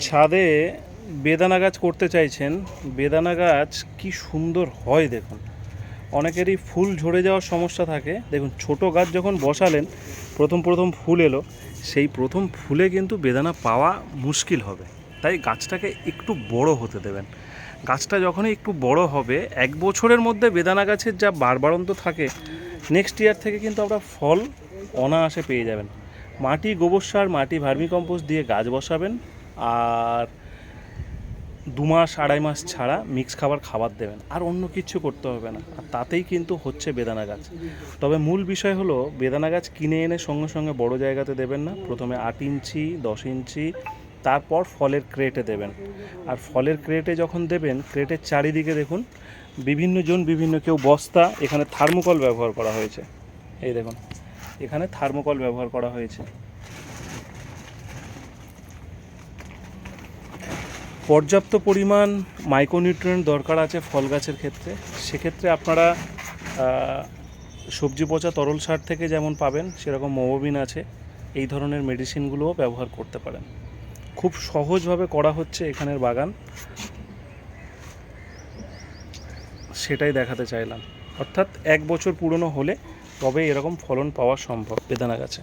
ছাদে বেদানা গাছ করতে চাইছেন। বেদানা গাছ কি সুন্দর হয় দেখুন। অনেকেরই ফুল ঝরে যাওয়ার সমস্যা থাকে। দেখুন, ছোট গাছ যখন বসালেন, প্রথম প্রথম ফুল এলো। সেই প্রথম ফুলে কিন্তু বেদানা পাওয়া মুশকিল হবে। তাই গাছটাকে একটু বড় হতে দেবেন। গাছটা যখনই একটু বড় হবে, এক বছরের মধ্যে বেদানা গাছের যা বাড়বাড়ন্ত থাকে নেক্সট ইয়ার থেকে কিন্তু আমরা ফল অনায়াসে পেয়ে যাবেন। মাটি গোবর সার, মাটি ভার্মিকম্পোস্ট দিয়ে গাছ বসাবেন। আর দু মাস, আড়াই মাস ছাড়া মিক্স খাবার খাবার দেবেন। আর অন্য কিছু করতে হবে না। আর তাতেই কিন্তু হচ্ছে বেদানা গাছ। তবে মূল বিষয় হলো, বেদানা গাছ কিনে এনে সঙ্গে সঙ্গে বড় জায়গাতে দেবেন না। প্রথমে আট ইঞ্চি, দশ ইঞ্চি, তারপর ফলের ক্রেটে দেবেন। আর ফলের ক্রেটে যখন দেবেন, ক্রেটের চারিদিকে দেখুন, বিভিন্ন জন, বিভিন্ন কেউ বস্তা, এখানে থার্মোকল ব্যবহার করা হয়েছে। এই দেখুন, এখানে থার্মোকল ব্যবহার করা হয়েছে। পর্যাপ্ত পরিমাণ মাইক্রোনিউট্রিয়েন্ট দরকার আছে ফল গাছের ক্ষেত্রে। সেক্ষেত্রে আপনারা সবজি পচা তরল সার থেকে যেমন পাবেন, সেরকম মোবোবিন আছে। এই ধরনের মেডিসিনগুলোও ব্যবহার করতে পারেন। খুব সহজভাবে করা হচ্ছে এখানের বাগান। সেটাই দেখাতে চাইলাম। অর্থাৎ এক বছর পুরনো হলে তবে এরকম ফলন পাওয়া সম্ভব। বেদানা গাছে।